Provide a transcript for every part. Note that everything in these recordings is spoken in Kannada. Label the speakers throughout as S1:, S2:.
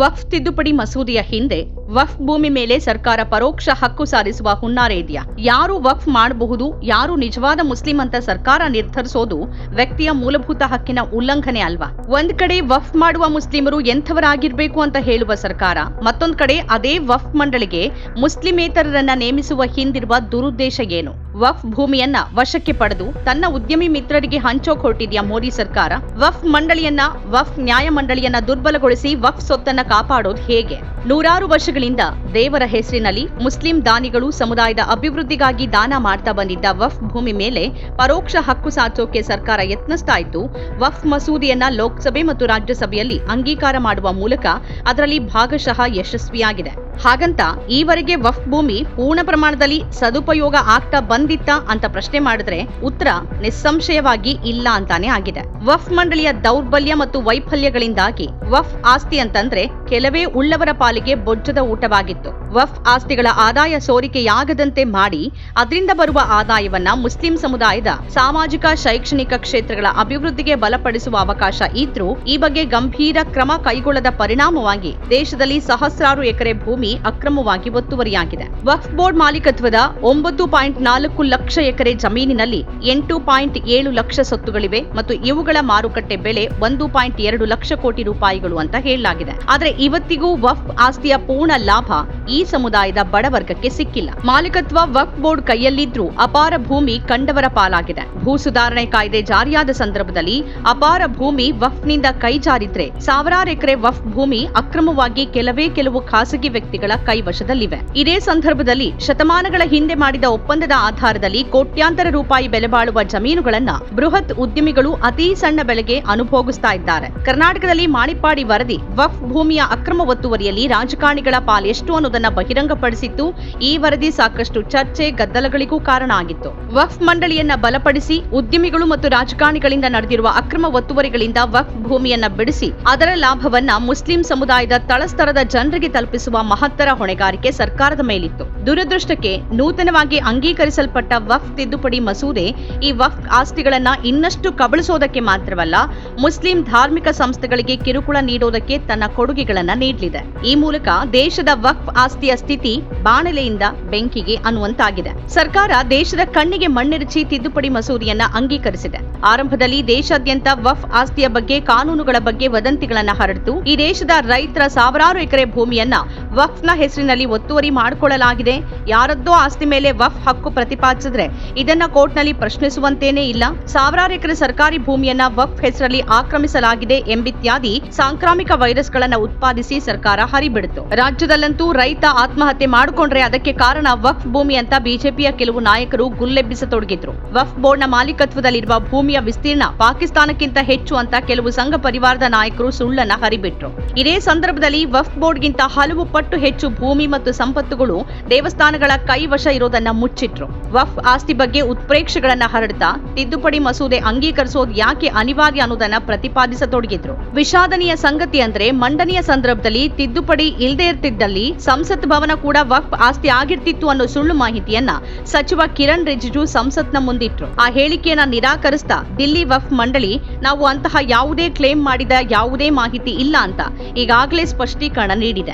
S1: ವಫ್ ತಿದ್ದುಪಡಿ ಮಸೂದೆಯ ಹಿಂದೆ ವಕ್ಫ್ ಭೂಮಿ ಮೇಲೆ ಸರ್ಕಾರ ಪರೋಕ್ಷ ಹಕ್ಕು ಸಾಧಿಸುವ ಹುನ್ನಾರ ಇದೆಯಾ? ಯಾರು ವಕ್ಫ್ ಮಾಡಬಹುದು? ಯಾರು ನಿಜವಾದ ಮುಸ್ಲಿಂ ಅಂತ ಸರ್ಕಾರ ನಿರ್ಧರಿಸೋದು ವ್ಯಕ್ತಿಯ ಮೂಲಭೂತ ಹಕ್ಕಿನ ಉಲ್ಲಂಘನೆ ಅಲ್ವಾ? ಒಂದ್ ಕಡೆ ವಫ್ ಮಾಡುವ ಮುಸ್ಲಿಮರು ಎಂಥವರಾಗಿರ್ಬೇಕು ಅಂತ ಹೇಳುವ ಸರ್ಕಾರ, ಮತ್ತೊಂದ್ ಕಡೆ ಅದೇ ವಫ್ ಮಂಡಳಿಗೆ ಮುಸ್ಲಿಮೇತರರನ್ನ ನೇಮಿಸುವ ಹಿಂದಿರುವ ದುರುದ್ದೇಶ ಏನು? ವಫ್ ಭೂಮಿಯನ್ನ ವಶಕ್ಕೆ ಪಡೆದು ತನ್ನ ಉದ್ಯಮಿ ಮಿತ್ರರಿಗೆ ಹಂಚೋಕ್ ಹೊರಟಿದೆಯಾ ಮೋದಿ ಸರ್ಕಾರ? ವಫ್ ಮಂಡಳಿಯನ್ನ ವಫ್ ನ್ಯಾಯ ಮಂಡಳಿಯನ್ನ ದುರ್ಬಲಗೊಳಿಸಿ ವಫ್ ಸೊತ್ತನ್ನ ಕಾಪಾಡೋದು ಹೇಗೆ? ನೂರಾರು ವರ್ಷಗಳಿಂದ ದೇವರ ಹೆಸರಿನಲ್ಲಿ ಮುಸ್ಲಿಂ ದಾನಿಗಳು ಸಮುದಾಯದ ಅಭಿವೃದ್ಧಿಗಾಗಿ ದಾನ ಮಾಡ್ತಾ ಬಂದಿದ್ದ ವಫ್ ಭೂಮಿ ಮೇಲೆ ಪರೋಕ್ಷ ಹಕ್ಕು ಸಾಧಿಸೋಕೆ ಸರ್ಕಾರ ಯತ್ನಿಸ್ತಾ ಇತ್ತು. ವಫ್ ಮಸೂದೆಯನ್ನ ಲೋಕಸಭೆ ಮತ್ತು ರಾಜ್ಯಸಭೆಯಲ್ಲಿ ಅಂಗೀಕಾರ ಮಾಡುವ ಮೂಲಕ ಅದರಲ್ಲಿ ಭಾಗಶಃ ಯಶಸ್ವಿಯಾಗಿದೆ. ಹಾಗಂತ ಈವರೆಗೆ ವಫ್ ಭೂಮಿ ಪೂರ್ಣ ಪ್ರಮಾಣದಲ್ಲಿ ಸದುಪಯೋಗ ಆಗ್ತಾ ಬಂದಿತ್ತಾ ಅಂತ ಪ್ರಶ್ನೆ ಮಾಡಿದ್ರೆ ಉತ್ತರ ನಿಸ್ಸಂಶಯವಾಗಿ ಇಲ್ಲ ಅಂತಾನೆ ಆಗಿದೆ. ವಫ್ ಮಂಡಳಿಯ ದೌರ್ಬಲ್ಯ ಮತ್ತು ವೈಫಲ್ಯಗಳಿಂದಾಗಿ ವಫ್ ಆಸ್ತಿ ಅಂತಂದ್ರೆ ಕೆಲವೇ ಉಳ್ಳವರ ಪಾಲಿಗೆ ಬೊಜ್ಜದ ಊಟವಾಗಿತ್ತು. ವಫ್ ಆಸ್ತಿಗಳ ಆದಾಯ ಸೋರಿಕೆಯಾಗದಂತೆ ಮಾಡಿ ಅದರಿಂದ ಬರುವ ಆದಾಯವನ್ನ ಮುಸ್ಲಿಂ ಸಮುದಾಯದ ಸಾಮಾಜಿಕ, ಶೈಕ್ಷಣಿಕ ಕ್ಷೇತ್ರಗಳ ಅಭಿವೃದ್ಧಿಗೆ ಬಲಪಡಿಸುವ ಅವಕಾಶ ಇದ್ರೂ ಈ ಬಗ್ಗೆ ಗಂಭೀರ ಕ್ರಮ ಕೈಗೊಳ್ಳದ ಪರಿಣಾಮವಾಗಿ ದೇಶದಲ್ಲಿ ಸಹಸ್ರಾರು ಎಕರೆ ಭೂಮಿ ಅಕ್ರಮವಾಗಿ ಒತ್ತುವರಿಯಾಗಿದೆ. ವಫ್ ಬೋರ್ಡ್ ಮಾಲೀಕತ್ವದ ಒಂಬತ್ತು ಪಾಯಿಂಟ್ ನಾಲ್ಕು ಲಕ್ಷ ಎಕರೆ ಜಮೀನಿನಲ್ಲಿ ಎಂಟು ಪಾಯಿಂಟ್ ಏಳು ಲಕ್ಷ ಸೊತ್ತುಗಳಿವೆ ಮತ್ತು ಇವುಗಳ ಮಾರುಕಟ್ಟೆ ಬೆಲೆ ಒಂದು ಪಾಯಿಂಟ್ ಎರಡು ಲಕ್ಷ ಕೋಟಿ ರೂಪಾಯಿಗಳು ಅಂತ ಹೇಳಲಾಗಿದೆ. ಆದರೆ ಇವತ್ತಿಗೂ ವಫ್ ಆಸ್ತಿಯ ಪೂರ್ಣ ಲಾಭ ಈ ಸಮುದಾಯದ ಬಡವರ್ಗಕ್ಕೆ ಸಿಕ್ಕಿಲ್ಲ. ಮಾಲೀಕತ್ವ ವಕ್ ಬೋರ್ಡ್ ಕೈಯಲ್ಲಿದ್ರೂ ಅಪಾರ ಭೂಮಿ ಕಂಡವರ ಪಾಲಾಗಿದೆ. ಭೂ ಸುಧಾರಣೆ ಕಾಯ್ದೆ ಜಾರಿಯಾದ ಸಂದರ್ಭದಲ್ಲಿ ಅಪಾರ ಭೂಮಿ ವಫ್ನಿಂದ ಕೈ ಜಾರಿದ್ರೆ ಸಾವಿರಾರು ಎಕರೆ ವಫ್ ಭೂಮಿ ಅಕ್ರಮವಾಗಿ ಕೆಲವೇ ಕೆಲವು ಖಾಸಗಿ ವ್ಯಕ್ತಿಗಳ ಕೈವಶದಲ್ಲಿವೆ. ಇದೇ ಸಂದರ್ಭದಲ್ಲಿ ಶತಮಾನಗಳ ಹಿಂದೆ ಮಾಡಿದ ಒಪ್ಪಂದದ ಆಧಾರದಲ್ಲಿ ಕೋಟ್ಯಾಂತರ ರೂಪಾಯಿ ಬೆಲೆ ಬಾಳುವ ಜಮೀನುಗಳನ್ನ ಬೃಹತ್ ಉದ್ಯಮಿಗಳು ಅತಿ ಸಣ್ಣ ಬೆಲೆಗೆ ಅನುಭೋಗಿಸ್ತಾ ಇದ್ದಾರೆ. ಕರ್ನಾಟಕದಲ್ಲಿ ಮಾಣಿಪ್ಪಾಡಿ ವರದಿ ವಫ್ ಭೂಮಿಯ ಅಕ್ರಮ ಒತ್ತುವರಿಯಲ್ಲಿ ರಾಜಕಾರಣಿಗಳ ಪಾಲೆಷ್ಟು ಅನ್ನೋದನ್ನ ಬಹಿರಂಗಪಡಿಸಿತ್ತು. ಈ ವರದಿ ಸಾಕಷ್ಟು ಚರ್ಚೆ, ಗದ್ದಲಗಳಿಗೂ ಕಾರಣ ಆಗಿತ್ತು. ವಕ್ಫ್ ಮಂಡಳಿಯನ್ನ ಬಲಪಡಿಸಿ, ಉದ್ಯಮಿಗಳು ಮತ್ತು ರಾಜಕಾರಣಿಗಳಿಂದ ನಡೆದಿರುವ ಅಕ್ರಮ ಒತ್ತುವರಿಗಳಿಂದ ವಫ್ ಭೂಮಿಯನ್ನ ಬಿಡಿಸಿ, ಅದರ ಲಾಭವನ್ನ ಮುಸ್ಲಿಂ ಸಮುದಾಯದ ತಳಸ್ತರದ ಜನರಿಗೆ ತಲುಪಿಸುವ ಮಹತ್ತರ ಹೊಣೆಗಾರಿಕೆ ಸರ್ಕಾರದ ಮೇಲಿತ್ತು. ದುರದೃಷ್ಟಕ್ಕೆ ನೂತನವಾಗಿ ಅಂಗೀಕರಿಸಲ್ಪಟ್ಟ ವಫ್ ತಿದ್ದುಪಡಿ ಮಸೂದೆ ಈ ವಕ್ಫ್ ಆಸ್ತಿಗಳನ್ನ ಇನ್ನಷ್ಟು ಕಬಳಿಸೋದಕ್ಕೆ ಮಾತ್ರವಲ್ಲ, ಮುಸ್ಲಿಂ ಧಾರ್ಮಿಕ ಸಂಸ್ಥೆಗಳಿಗೆ ಕಿರುಕುಳ ನೀಡೋದಕ್ಕೆ ತನ್ನ ಕೊಡುಗೆಗಳನ್ನ ನೀಡಲಿದೆ. ಈ ಮೂಲಕ ದೇಶದ ವಕ್ಫ್ ಆಸ್ತಿಯ ಸ್ಥಿತಿ ಬಾಣಲೆಯಿಂದ ಬೆಂಕಿಗೆ ಅನ್ನುವಂತಾಗಿದೆ. ಸರ್ಕಾರ ದೇಶದ ಕಣ್ಣಿಗೆ ಮಣ್ಣೆರಚಿ ತಿದ್ದುಪಡಿ ಮಸೂದೆಯನ್ನ ಅಂಗೀಕರಿಸಿದೆ. ಆರಂಭದಲ್ಲಿ ದೇಶಾದ್ಯಂತ ವಫ್ ಆಸ್ತಿಯ ಬಗ್ಗೆ ಕಾನೂನುಗಳ ಬಗ್ಗೆ ವದಂತಿಗಳನ್ನ ಹರಡಿತು. ಈ ದೇಶದ ರೈತರ ಸಾವಿರಾರು ಎಕರೆ ಭೂಮಿಯನ್ನ ವಫ್ನ ಹೆಸರಿನಲ್ಲಿ ಒತ್ತುವರಿ ಮಾಡಿಕೊಳ್ಳಲಾಗಿದೆ. ಯಾರದ್ದೋ ಆಸ್ತಿ ಮೇಲೆ ವಫ್ ಹಕ್ಕು ಪ್ರತಿಪಾದಿಸಿದ್ರೆ ಇದನ್ನ ಕೋರ್ಟ್ನಲ್ಲಿ ಪ್ರಶ್ನಿಸುವಂತೇನೇ ಇಲ್ಲ. ಸಾವಿರಾರು ಎಕರೆ ಸರ್ಕಾರಿ ಭೂಮಿಯನ್ನ ವಫ್ ಹೆಸರಲ್ಲಿ ಆಕ್ರಮಿಸಲಾಗಿದೆ ಎಂಬಿತ್ಯಾದಿ ಸಾಂಕ್ರಾಮಿಕ ವೈರಸ್ಗಳನ್ನ ಉತ್ಪಾದಿಸಿ ಸರ್ಕಾರ ಹರಿಬಿಡಿತು. ರಾಜ್ಯದಲ್ಲಂತೂ ರೈತ ಆತ್ಮಹತ್ಯೆ ಮಾಡಿಕೊಂಡ್ರೆ ಅದಕ್ಕೆ ಕಾರಣ ವಫ್ ಭೂಮಿ ಅಂತ ಬಿಜೆಪಿಯ ಕೆಲವು ನಾಯಕರು ಗುಲ್ಲೆಬ್ಬಿಸತೊಡಗಿದ್ರು. ವಫ್ ಬೋರ್ಡ್ನ ಮಾಲೀಕತ್ವದಲ್ಲಿರುವ ಭೂಮಿಯ ವಿಸ್ತೀರ್ಣ ಪಾಕಿಸ್ತಾನಕ್ಕಿಂತ ಹೆಚ್ಚು ಅಂತ ಕೆಲವು ಸಂಘ ಪರಿವಾರದ ನಾಯಕರು ಸುಳ್ಳನ್ನ ಹರಿಬಿಟ್ರು. ಇದೇ ಸಂದರ್ಭದಲ್ಲಿ ವಫ್ ಬೋರ್ಡ್ಗಿಂತ ಹಲವು ಪಟ್ಟು ಹೆಚ್ಚು ಭೂಮಿ ಮತ್ತು ಸಂಪತ್ತುಗಳು ದೇವಸ್ಥಾನಗಳ ಕೈವಶ ಇರೋದನ್ನ ಮುಚ್ಚಿಟ್ರು. ವಫ್ ಆಸ್ತಿ ಬಗ್ಗೆ ಉತ್ಪ್ರೇಕ್ಷೆಗಳನ್ನ ಹರಡ್ತಾ ತಿದ್ದುಪಡಿ ಮಸೂದೆ ಅಂಗೀಕರಿಸೋದು ಯಾಕೆ ಅನಿವಾರ್ಯ ಅನ್ನೋದನ್ನ ಪ್ರತಿಪಾದಿಸತೊಡಗಿದ್ರು. ವಿಷಾದನೀಯ ಸಂಗತಿ ಅಂದ್ರೆ ಮಂಡನೆಯ ಸಂದರ್ಭದಲ್ಲಿ ತಿದ್ದುಪಡಿ ಇಲ್ಲದೆ ಇರ್ತಿದ್ದಲ್ಲಿ ಸಂಸತ್ ಭವನ ಕೂಡ ವಫ್ ಆಸ್ತಿ ಆಗಿರ್ತಿತ್ತು ಅನ್ನೋ ಸುಳ್ಳು ಮಾಹಿತಿಯನ್ನ ಸಚಿವ ಕಿರಣ್ ರಿಜಿಜು ಸಂಸತ್ನ ಮುಂದಿಟ್ರು. ಆ ಹೇಳಿಕೆಯನ್ನ ನಿರಾಕರಿಸ್ತಾ ದಿಲ್ಲಿ ವಫ್ ಮಂಡಳಿ ನಾವು ಅಂತಹ ಯಾವುದೇ ಕ್ಲೇಮ್ ಮಾಡಿದ ಯಾವುದೇ ಮಾಹಿತಿ ಇಲ್ಲ ಅಂತ ಈಗಾಗಲೇ ಸ್ಪಷ್ಟೀಕರಣ ನೀಡಿದೆ.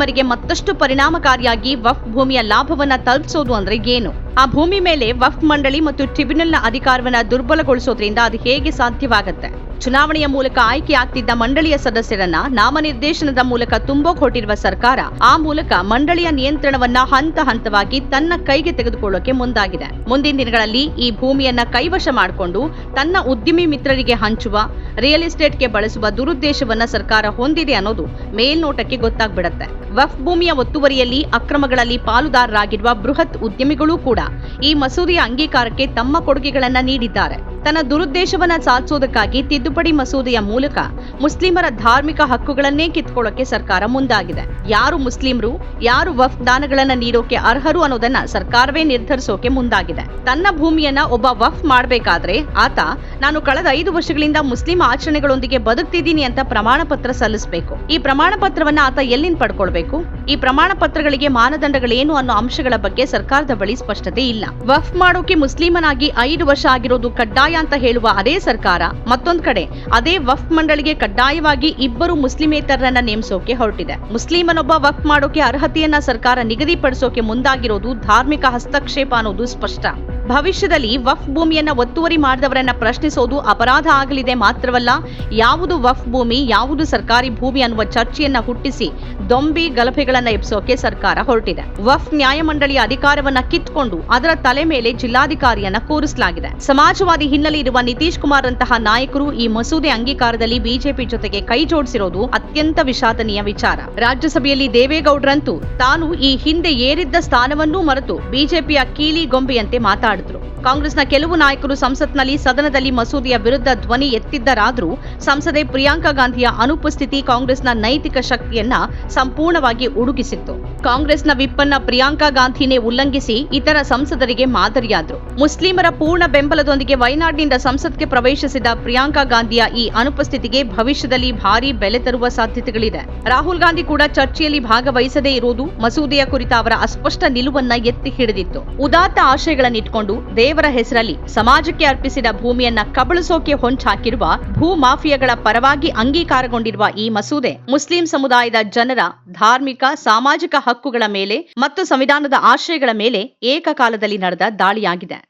S1: ಮುಸ್ಲಿಮರಿಗೆ ಮತ್ತಷ್ಟು ಪರಿಣಾಮಕಾರಿಯಾಗಿ ವಫ್ ಭೂಮಿಯ ಲಾಭವನ್ನ ತಲುಪಿಸೋದು ಅಂದ್ರೆ ಏನು? ಆ ಭೂಮಿ ಮೇಲೆ ವಫ್ ಮಂಡಳಿ ಮತ್ತು ಟ್ರಿಬ್ಯುನಲ್ನ ಅಧಿಕಾರವನ್ನ ದುರ್ಬಲಗೊಳಿಸೋದ್ರಿಂದ ಅದು ಹೇಗೆ ಸಾಧ್ಯವಾಗುತ್ತೆ? ಚುನಾವಣೆಯ ಮೂಲಕ ಆಯ್ಕೆಯಾಗ್ತಿದ್ದ ಮಂಡಳಿಯ ಸದಸ್ಯರನ್ನ ನಾಮನಿರ್ದೇಶನದ ಮೂಲಕ ತುಂಬೋಕೊಟ್ಟಿರುವ ಸರ್ಕಾರ ಆ ಮೂಲಕ ಮಂಡಳಿಯ ನಿಯಂತ್ರಣವನ್ನ ಹಂತ ಹಂತವಾಗಿ ತನ್ನ ಕೈಗೆ ತೆಗೆದುಕೊಳ್ಳೋಕೆ ಮುಂದಾಗಿದೆ. ಮುಂದಿನ ದಿನಗಳಲ್ಲಿ ಈ ಭೂಮಿಯನ್ನ ಕೈವಶ ಮಾಡಿಕೊಂಡು ತನ್ನ ಉದ್ಯಮಿ ಮಿತ್ರರಿಗೆ ಹಂಚುವ, ರಿಯಲ್ ಎಸ್ಟೇಟ್ಗೆ ಬಳಸುವ ದುರುದ್ದೇಶವನ್ನ ಸರ್ಕಾರ ಹೊಂದಿದೆ ಅನ್ನೋದು ಮೇಲ್ನೋಟಕ್ಕೆ ಗೊತ್ತಾಗ್ಬಿಡತ್ತೆ. ವಫ್ ಭೂಮಿಯ ಒತ್ತುವರಿಯಲ್ಲಿ ಅಕ್ರಮಗಳಲ್ಲಿ ಪಾಲುದಾರರಾಗಿರುವ ಬೃಹತ್ ಉದ್ಯಮಿಗಳೂ ಕೂಡ ಈ ಮಸೂದೆಯ ಅಂಗೀಕಾರಕ್ಕೆ ತಮ್ಮ ಕೊಡುಗೆಗಳನ್ನ ನೀಡಿದ್ದಾರೆ. ತನ್ನ ದುರುದ್ದೇಶವನ್ನ ಸಾಧಿಸೋದಕ್ಕಾಗಿ ತಿದ್ದುಪಡಿ ಮಸೂದೆಯ ಮೂಲಕ ಮುಸ್ಲಿಮರ ಧಾರ್ಮಿಕ ಹಕ್ಕುಗಳನ್ನೇ ಕಿತ್ಕೊಳ್ಳೋಕೆ ಸರ್ಕಾರ ಮುಂದಾಗಿದೆ. ಯಾರು ಮುಸ್ಲಿಮರು, ಯಾರು ವಫ್ ದಾನಗಳನ್ನ ನೀಡೋಕೆ ಅರ್ಹರು ಅನ್ನೋದನ್ನ ಸರ್ಕಾರವೇ ನಿರ್ಧರಿಸೋಕೆ ಮುಂದಾಗಿದೆ. ತನ್ನ ಭೂಮಿಯನ್ನ ಒಬ್ಬ ವಫ್ ಮಾಡಬೇಕಾದ್ರೆ ಆತ, ನಾನು ಕಳೆದ ಐದು ವರ್ಷಗಳಿಂದ ಮುಸ್ಲಿಂ ಆಚರಣೆಗಳೊಂದಿಗೆ ಬದುಕ್ತಿದ್ದೀನಿ ಅಂತ ಪ್ರಮಾಣ ಪತ್ರ ಸಲ್ಲಿಸಬೇಕು. ಈ ಪ್ರಮಾಣ ಪತ್ರವನ್ನ ಆತ ಎಲ್ಲಿಂದ ಪಡ್ಕೊಳ್ಬೇಕು? ಈ ಪ್ರಮಾಣ ಪತ್ರಗಳಿಗೆ ಮಾನದಂಡಗಳೇನು ಅನ್ನೋ ಅಂಶಗಳ ಬಗ್ಗೆ ಸರ್ಕಾರದ ಬಳಿ ಸ್ಪಷ್ಟತೆ ಇಲ್ಲ. ವಫ್ ಮಾಡೋಕೆ ಮುಸ್ಲಿಮನಾಗಿ ಐದು ವರ್ಷ ಆಗಿರೋದು ಕಡ್ಡಾಯ ಅಂತ ಹೇಳುವ ಅದೇ ಸರ್ಕಾರ, ಮತ್ತೊಂದು ಕಡೆ, ಅದೇ ವಫ್ ಮಂಡಳಿಗೆ ಕಡ್ಡಾಯವಾಗಿ ಇಬ್ಬರು ಮುಸ್ಲಿಮೇತರನ್ನ ನೇಮಿಸೋಕೆ ಹೊರಟಿದೆ. ಮುಸ್ಲಿಮನೊಬ್ಬ ವಫ್ ಮಾಡೋಕೆ ಅರ್ಹತೆಯನ್ನ ಸರ್ಕಾರ ನಿಗದಿಪಡಿಸೋಕೆ ಮುಂದಾಗಿರೋದು ಧಾರ್ಮಿಕ ಹಸ್ತಕ್ಷೇಪ ಅನ್ನೋದು ಸ್ಪಷ್ಟ. ಭವಿಷ್ಯದಲ್ಲಿ ವಫ್ ಭೂಮಿಯನ್ನ ಒತ್ತುವರಿ ಮಾಡಿದವರನ್ನ ಪ್ರಶ್ನಿಸೋದು ಅಪರಾಧ ಆಗಲಿದೆ ಮಾತ್ರವಲ್ಲ, ಯಾವುದು ವಫ್ ಭೂಮಿ, ಯಾವುದು ಸರ್ಕಾರಿ ಭೂಮಿ ಅನ್ನುವ ಚರ್ಚೆಯನ್ನ ಹುಟ್ಟಿಸಿ ದೊಂಬಿ ಗಲಭೆಗಳನ್ನ ಎಬ್ಸೋಕೆ ಸರ್ಕಾರ ಹೊರಟಿದೆ. ವಫ್ ನ್ಯಾಯಮಂಡಳಿಯ ಅಧಿಕಾರವನ್ನ ಕಿತ್ಕೊಂಡು ಅದರ ತಲೆ ಮೇಲೆ ಜಿಲ್ಲಾಧಿಕಾರಿಯನ್ನ ಕೂರಿಸಲಾಗಿದೆ. ಸಮಾಜವಾದಿ ಹಿನ್ನೆಲೆ ಇರುವ ನಿತೀಶ್ ಕುಮಾರ್ ಅಂತಹ ನಾಯಕರು ಈ ಮಸೂದೆ ಅಂಗೀಕಾರದಲ್ಲಿ ಬಿಜೆಪಿ ಜೊತೆಗೆ ಕೈ ಜೋಡಿಸಿರೋದು ಅತ್ಯಂತ ವಿಷಾದನೀಯ ವಿಚಾರ. ರಾಜ್ಯಸಭೆಯಲ್ಲಿ ದೇವೇಗೌಡರಂತೂ ತಾನು ಈ ಹಿಂದೆ ಏರಿದ್ದ ಸ್ಥಾನವನ್ನೂ ಮರೆತು ಬಿಜೆಪಿಯ ಕೀಲಿ ಗೊಂಬೆಯಂತೆ ಮಾತಾಡಿದ್ರು ಕಾಂಗ್ರೆಸ್ನ ಕೆಲವು ನಾಯಕರು ಸಂಸತ್ನಲ್ಲಿ ಸದನದಲ್ಲಿ ಮಸೂದೆಯ ವಿರುದ್ಧ ಧ್ವನಿ ಎತ್ತಿದ್ದರಾದರೂ ಸಂಸದೆ ಪ್ರಿಯಾಂಕಾ ಗಾಂಧಿಯ ಅನುಪಸ್ಥಿತಿ ಕಾಂಗ್ರೆಸ್ನ ನೈತಿಕ ಶಕ್ತಿಯನ್ನ ಸಂಪೂರ್ಣವಾಗಿ ಉಡುಗಿಸಿತ್ತು. ಕಾಂಗ್ರೆಸ್ನ ವಿಪ್ಪನ್ನ ಪ್ರಿಯಾಂಕಾ ಗಾಂಧಿನೇ ಉಲ್ಲಂಘಿಸಿ ಇತರ ಸಂಸದರಿಗೆ ಮಾದರಿಯಾದ್ರು. ಮುಸ್ಲಿಮರ ಪೂರ್ಣ ಬೆಂಬಲದೊಂದಿಗೆ ವಯನಾಡಿನಿಂದ ಸಂಸತ್ಗೆ ಪ್ರವೇಶಿಸಿದ ಪ್ರಿಯಾಂಕಾ ಗಾಂಧಿಯ ಈ ಅನುಪಸ್ಥಿತಿಗೆ ಭವಿಷ್ಯದಲ್ಲಿ ಭಾರಿ ಬೆಲೆ ತರುವ ಸಾಧ್ಯತೆಗಳಿದೆ. ರಾಹುಲ್ ಗಾಂಧಿ ಕೂಡ ಚರ್ಚೆಯಲ್ಲಿ ಭಾಗವಹಿಸದೇ ಇರುವುದು ಮಸೂದೆಯ ಕುರಿತ ಅವರ ಅಸ್ಪಷ್ಟ ನಿಲುವನ್ನ ಎತ್ತಿ ಹಿಡಿದಿತ್ತು. ಉದಾತ್ತ ಆಶಯಗಳನ್ನಿಟ್ಕೊಂಡು ದೇವರ ಹೆಸರಲ್ಲಿ ಸಮಾಜಕ್ಕೆ ಅರ್ಪಿಸಿದ ಭೂಮಿಯನ್ನ ಕಬಳಿಸೋಕೆ ಹೊಂಚಾಕಿರುವ ಭೂ ಮಾಫಿಯಾಗಳ ಪರವಾಗಿ ಅಂಗೀಕಾರಗೊಂಡಿರುವ ಈ ಮಸೂದೆ ಮುಸ್ಲಿಂ ಸಮುದಾಯದ ಜನರ ಧಾರ್ಮಿಕ, ಸಾಮಾಜಿಕ ಹಕ್ಕುಗಳ ಮೇಲೆ ಮತ್ತು ಸಂವಿಧಾನದ ಆಶಯಗಳ ಮೇಲೆ ಏಕಕಾಲದಲ್ಲಿ ನಡೆದ ದಾಳಿಯಾಗಿದೆ.